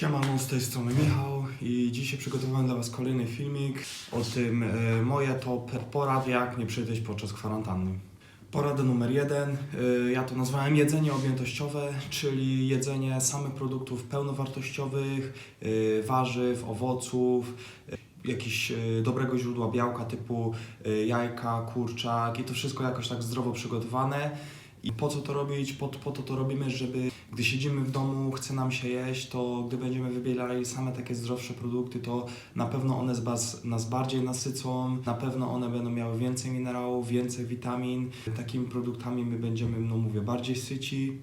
Siemano, z tej strony Michał i dzisiaj przygotowałem dla Was kolejny filmik o tym e, moje top porad jak nie przytyć podczas kwarantanny. Porada numer jeden, e, ja to nazwałem jedzenie objętościowe, czyli jedzenie samych produktów pełnowartościowych, e, warzyw, owoców, jakiegoś e, dobrego źródła białka typu jajka, kurczak i to wszystko jakoś tak zdrowo przygotowane. I po co to robić? Po, po to to robimy, żeby gdy siedzimy w domu, chce nam się jeść, to gdy będziemy wybierali same takie zdrowsze produkty, to na pewno one nas bardziej nasycą, na pewno one będą miały więcej minerałów, więcej witamin. Takimi produktami my będziemy, no mówię, bardziej syci,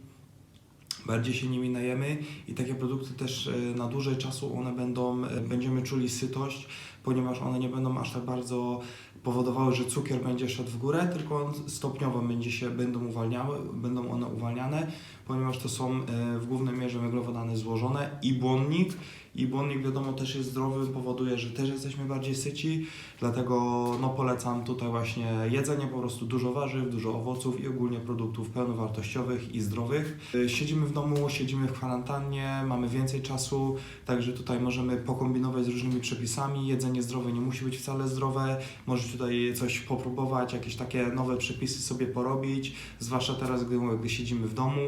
bardziej się nimi najemy i takie produkty też e, na dłużej czasu one będą, e, będziemy czuli sytość, ponieważ one nie będą aż tak bardzo powodowały, że cukier będzie szedł w górę, tylko on stopniowo będzie się, będą uwalniały, będą one uwalniane, ponieważ to są e, w głównej mierze węglowodany złożone i błonnik. I błonnik wiadomo też jest zdrowy, powoduje, że też jesteśmy bardziej syci, dlatego no, polecam tutaj właśnie jedzenie po prostu dużo warzyw, dużo owoców i ogólnie produktów pełnowartościowych i zdrowych. E, Siedzimy w domu, siedzimy w kwarantannie, mamy więcej czasu, także tutaj możemy pokombinować z różnymi przepisami. Jedzenie zdrowe nie musi być wcale zdrowe, możecie tutaj coś popróbować, jakieś takie nowe przepisy sobie porobić, zwłaszcza teraz, gdy, gdy siedzimy w domu.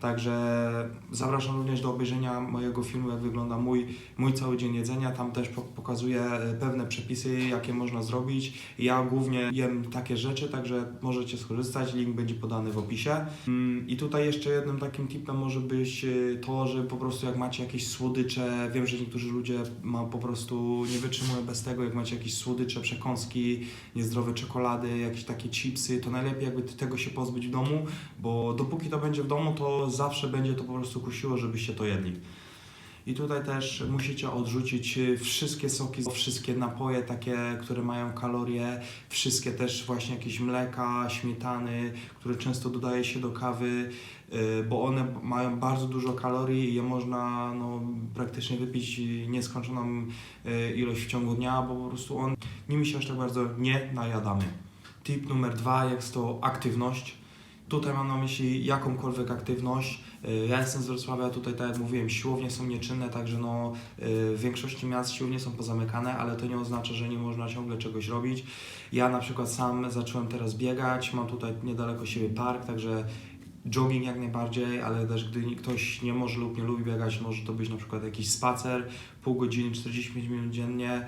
Także zapraszam również do obejrzenia mojego filmu, jak wygląda mój, mój cały dzień jedzenia. Tam też po- pokazuję e, pewne przepisy, jakie można zrobić. Ja głównie jem takie rzeczy, także możecie skorzystać. Link będzie podany w opisie. Mm, I tutaj jeszcze jednym takim tipem może być e, to, że po prostu jak macie jakieś słodycze, wiem, że niektórzy ludzie ma, po prostu nie wytrzymują bez tego, jak macie jakieś słodycze, przekąski, niezdrowe czekolady, jakieś takie chipsy, to najlepiej jakby tego się pozbyć w domu, bo dopóki to będzie w domu, to zawsze będzie to po prostu kusiło, żebyście to jedli. I tutaj też musicie odrzucić y, wszystkie soki, wszystkie napoje takie, które mają kalorie, wszystkie też właśnie jakieś mleka, śmietany, które często dodaje się do kawy, y, bo one mają bardzo dużo kalorii i je można no, praktycznie wypić nieskończoną y, ilość w ciągu dnia, bo po prostu on, nimi się aż tak bardzo nie najadamy. Tip numer dwa jest to aktywność. Tutaj mam na myśli jakąkolwiek aktywność. Y, Ja jestem z Wrocławia, tutaj tak jak mówiłem, siłownie są nieczynne, także no, y, w większości miast siłownie są pozamykane, ale to nie oznacza, że nie można ciągle czegoś robić. Ja na przykład sam zacząłem teraz biegać, mam tutaj niedaleko siebie park, także jogging jak najbardziej, ale też gdy ktoś nie może lub nie lubi biegać, może to być na przykład jakiś spacer, pół godziny, 45 minut dziennie,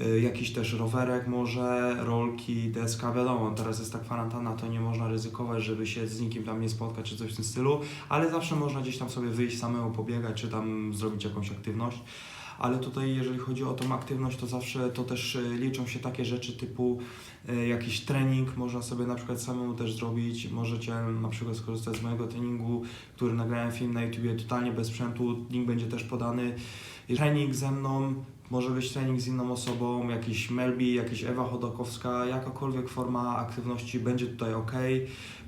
y, jakiś też rowerek może, rolki, deska, wiadomo, teraz jest ta kwarantanna, to nie można ryzykować, żeby się z nikim tam nie spotkać czy coś w tym stylu, ale zawsze można gdzieś tam sobie wyjść samemu pobiegać, czy tam zrobić jakąś aktywność. Ale tutaj, jeżeli chodzi o tą aktywność, to zawsze to też y, liczą się takie rzeczy typu y, jakiś trening, można sobie na przykład samemu też zrobić. Możecie na przykład skorzystać z mojego treningu, który nagrałem film na YouTubie totalnie bez sprzętu. Link będzie też podany. Trening ze mną, może być trening z inną osobą, jakiś Melbi, jakaś Ewa Chodakowska, jakakolwiek forma aktywności będzie tutaj ok,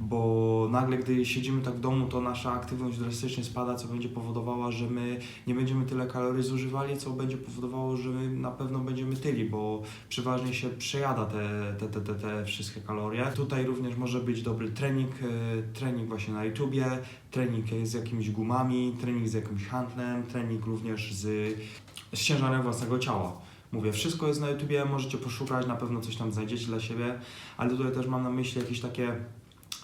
bo nagle gdy siedzimy tak w domu, to nasza aktywność drastycznie spada, co będzie powodowało, że my nie będziemy tyle kalorii zużywali, co będzie powodowało, że my na pewno będziemy tyli, bo przeważnie się przejada te, te, te, te, te wszystkie kalorie. Tutaj również może być dobry trening, e, trening właśnie na YouTubie, trening z jakimiś gumami, trening z jakimś handlem, trening również z, z ciężarem własnego ciała. Mówię, wszystko jest na YouTubie, możecie poszukać, na pewno coś tam znajdziecie dla siebie, ale tutaj też mam na myśli jakieś takie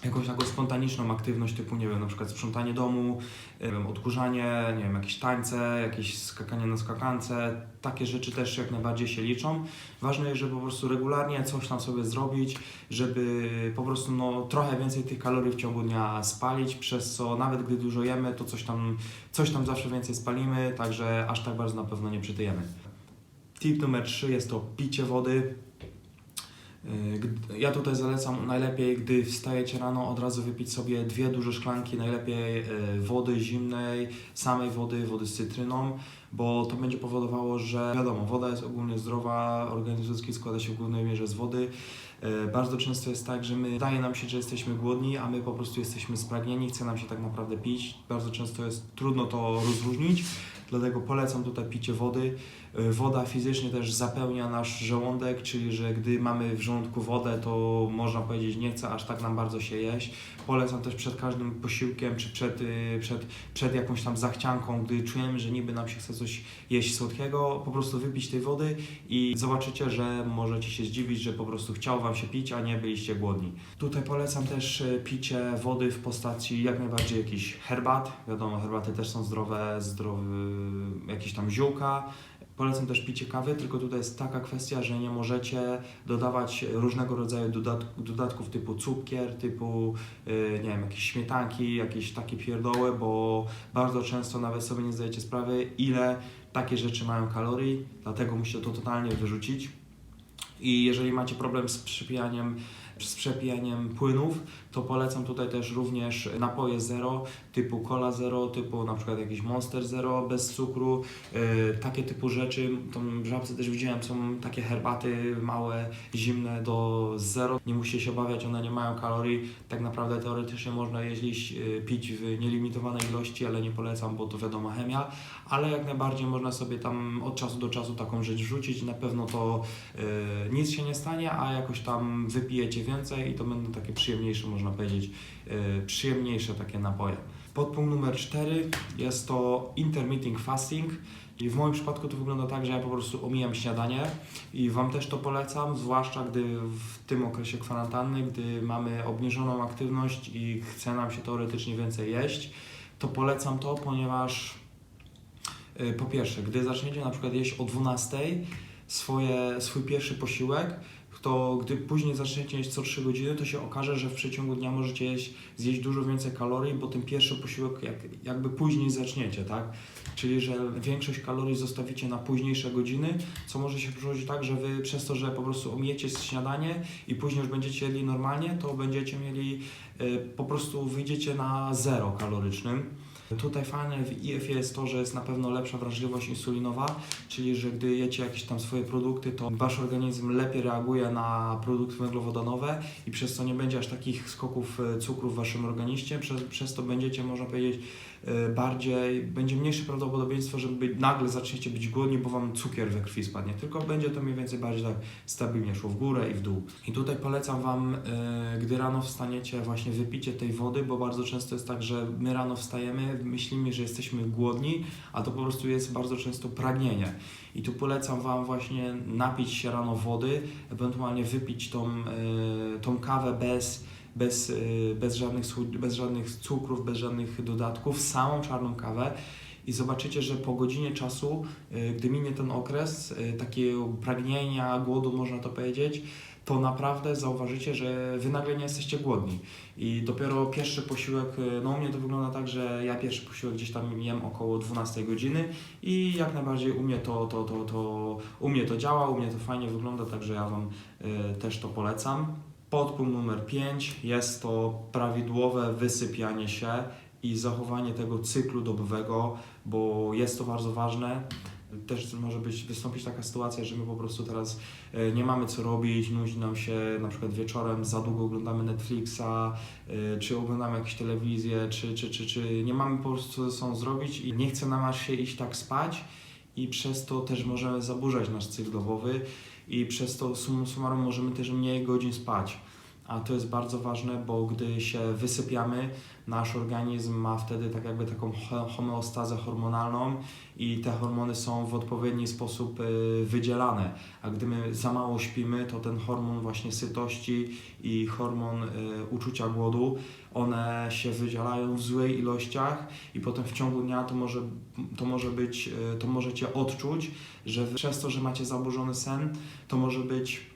jakąś taką spontaniczną aktywność typu, nie wiem, na przykład sprzątanie domu, wiem, odkurzanie, nie wiem, jakieś tańce, jakieś skakanie na skakance, takie rzeczy też jak najbardziej się liczą. Ważne jest, żeby po prostu regularnie coś tam sobie zrobić, żeby po prostu no, trochę więcej tych kalorii w ciągu dnia spalić, przez co nawet gdy dużo jemy, to coś tam, coś tam zawsze więcej spalimy, także aż tak bardzo na pewno nie przytyjemy. Tip numer 3 jest to picie wody. Gd- Ja tutaj zalecam najlepiej, gdy wstajecie rano, od razu wypić sobie dwie duże szklanki, najlepiej yy, wody zimnej, samej wody, wody z cytryną, bo to będzie powodowało, że wiadomo, woda jest ogólnie zdrowa, organizm ludzki składa się w głównej mierze z wody. Yy, Bardzo często jest tak, że my, wydaje nam się, że jesteśmy głodni, a my po prostu jesteśmy spragnieni, chce nam się tak naprawdę pić. Bardzo często jest trudno to rozróżnić, dlatego polecam tutaj picie wody. Y, Woda fizycznie też zapełnia nasz żołądek, czyli że gdy mamy w żołądku wodę, to można powiedzieć nie chce aż tak nam bardzo się jeść. Polecam też przed każdym posiłkiem, czy przed, y, przed, przed jakąś tam zachcianką, gdy czujemy, że niby nam się chce coś jeść słodkiego, po prostu wypić tej wody i zobaczycie, że możecie się zdziwić, że po prostu chciało Wam się pić, a nie byliście głodni. Tutaj polecam też y, picie wody w postaci jak najbardziej jakichś herbat. Wiadomo, herbaty też są zdrowe, zdrowy, jakieś tam ziółka. Polecam też picie kawy, tylko tutaj jest taka kwestia, że nie możecie dodawać różnego rodzaju dodat- dodatków typu cukier, typu y, nie wiem, jakieś śmietanki, jakieś takie pierdoły, bo bardzo często nawet sobie nie zdajecie sprawy, ile takie rzeczy mają kalorii, dlatego musicie to totalnie wyrzucić. I jeżeli macie problem z przepijaniem, z przepijaniem płynów, to polecam tutaj też również napoje zero, typu cola zero, typu na przykład jakiś monster zero bez cukru, yy, takie typu rzeczy. Tą żabce też widziałem, są takie herbaty małe, zimne do zero. Nie musicie się obawiać, one nie mają kalorii. Tak naprawdę teoretycznie można je jeść, yy, pić w nielimitowanej ilości, ale nie polecam, bo to wiadomo chemia. Ale jak najbardziej można sobie tam od czasu do czasu taką rzecz wrzucić. Na pewno to yy, nic się nie stanie, a jakoś tam wypijecie więcej i to będą takie przyjemniejsze, można powiedzieć, yy, przyjemniejsze takie napoje. Podpunkt numer 4 jest to intermittent fasting. I w moim przypadku to wygląda tak, że ja po prostu omijam śniadanie i Wam też to polecam, zwłaszcza gdy w tym okresie kwarantanny, gdy mamy obniżoną aktywność i chce nam się teoretycznie więcej jeść, to polecam to, ponieważ y, po pierwsze, gdy zaczniecie na przykład jeść o 12 swoje, swój pierwszy posiłek, to gdy później zaczniecie jeść co 3 godziny, to się okaże, że w przeciągu dnia możecie jeść, zjeść dużo więcej kalorii, bo ten pierwszy posiłek jak, jakby później zaczniecie, tak? Czyli, że większość kalorii zostawicie na późniejsze godziny, co może się przełożyć tak, że wy przez to, że po prostu omijecie śniadanie i później już będziecie jedli normalnie, to będziecie mieli, y, po prostu wyjdziecie na zero kalorycznym. Tutaj fajne w IF jest to, że jest na pewno lepsza wrażliwość insulinowa, czyli że gdy jecie jakieś tam swoje produkty, to wasz organizm lepiej reaguje na produkty węglowodanowe i przez to nie będzie aż takich skoków e, cukru w waszym organizmie, przez, przez to będziecie, można powiedzieć, e, bardziej, będzie mniejsze prawdopodobieństwo, że nagle zaczniecie być głodni, bo wam cukier we krwi spadnie, tylko będzie to mniej więcej bardziej tak stabilnie szło w górę i w dół. I tutaj polecam wam, e, gdy rano wstaniecie, właśnie wypicie tej wody, bo bardzo często jest tak, że my rano wstajemy, myślimy, że jesteśmy głodni, a to po prostu jest bardzo często pragnienie. I tu polecam Wam właśnie napić się rano wody, ewentualnie wypić tą, e, tą kawę bez, bez, e, bez, żadnych, bez żadnych cukrów, bez żadnych dodatków, samą czarną kawę. I zobaczycie, że po godzinie czasu, e, gdy minie ten okres e, takiego pragnienia, głodu, można to powiedzieć, to naprawdę zauważycie, że Wy nagle nie jesteście głodni. I dopiero pierwszy posiłek, e, no u mnie to wygląda tak, że ja pierwszy posiłek gdzieś tam jem około 12 godziny i jak najbardziej u mnie to, to, to, to, u mnie to działa, u mnie to fajnie wygląda, także ja Wam e, też to polecam. Podpunkt numer 5 jest to prawidłowe wysypianie się i zachowanie tego cyklu dobowego, bo jest to bardzo ważne. Też może być, wystąpić taka sytuacja, że my po prostu teraz e, nie mamy co robić, nudzi nam się na przykład wieczorem, za długo oglądamy Netflixa, e, czy oglądamy jakąś telewizję, czy, czy, czy, czy nie mamy po prostu co ze sobą zrobić i nie chce nam aż się iść tak spać i przez to też możemy zaburzać nasz cykl dobowy i przez to summa summarum możemy też mniej godzin spać. A to jest bardzo ważne, bo gdy się wysypiamy, nasz organizm ma wtedy tak jakby taką ho- homeostazę hormonalną i te hormony są w odpowiedni sposób y, wydzielane. A gdy my za mało śpimy, to ten hormon właśnie sytości i hormon y, uczucia głodu, one się wydzielają w złej ilościach i potem w ciągu dnia to może, to może być, y, to możecie odczuć, że przez to, że macie zaburzony sen, to może być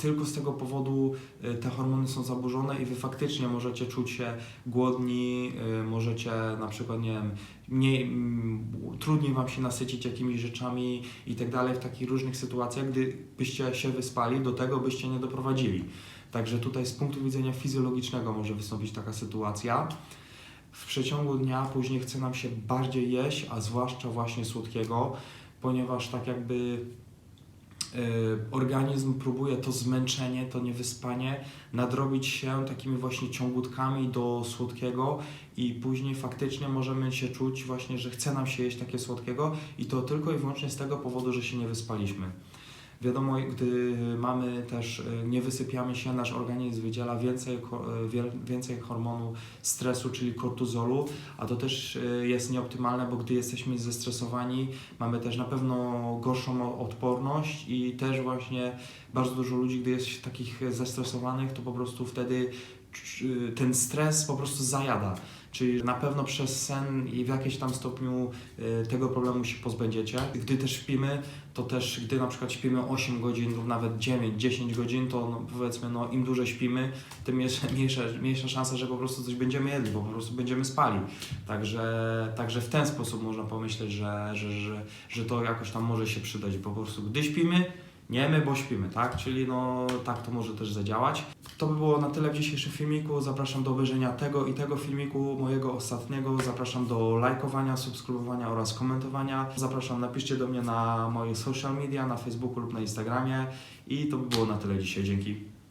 tylko z tego powodu y, te hormony są zaburzone i wy faktycznie możecie czuć się głodni, y, możecie na przykład, nie wiem, mniej, mm, trudniej wam się nasycić jakimiś rzeczami i tak dalej w takich różnych sytuacjach, gdy byście się wyspali, do tego byście nie doprowadzili. Także tutaj z punktu widzenia fizjologicznego może wystąpić taka sytuacja. W przeciągu dnia później chce nam się bardziej jeść, a zwłaszcza właśnie słodkiego, ponieważ tak jakby organizm próbuje to zmęczenie, to niewyspanie nadrobić się takimi właśnie ciągutkami do słodkiego i później faktycznie możemy się czuć właśnie, że chce nam się jeść takie słodkiego i to tylko i wyłącznie z tego powodu, że się nie wyspaliśmy. Wiadomo, gdy mamy też, e, nie wysypiamy się, nasz organizm wydziela więcej, e, więcej hormonu stresu, czyli kortyzolu, a to też e, jest nieoptymalne, bo gdy jesteśmy zestresowani, mamy też na pewno gorszą odporność i też właśnie bardzo dużo ludzi, gdy jest takich zestresowanych, to po prostu wtedy ten stres po prostu zajada. Czyli na pewno przez sen i w jakimś tam stopniu e, tego problemu się pozbędziecie. Gdy też śpimy, to też gdy na przykład śpimy 8 godzin lub nawet 9, 10 godzin, to no, powiedzmy no, im dłużej śpimy, tym jest mniejsza, mniejsza szansa, że po prostu coś będziemy jedli, bo po prostu będziemy spali. Także, także w ten sposób można pomyśleć, że, że, że, że to jakoś tam może się przydać, bo po prostu gdy śpimy, nie my, bo śpimy, tak? Czyli no tak to może też zadziałać. To by było na tyle w dzisiejszym filmiku. Zapraszam do obejrzenia tego i tego filmiku, mojego ostatniego. Zapraszam do lajkowania, subskrybowania oraz komentowania. Zapraszam, napiszcie do mnie na moje social media, na Facebooku lub na Instagramie. I to by było na tyle dzisiaj. Dzięki.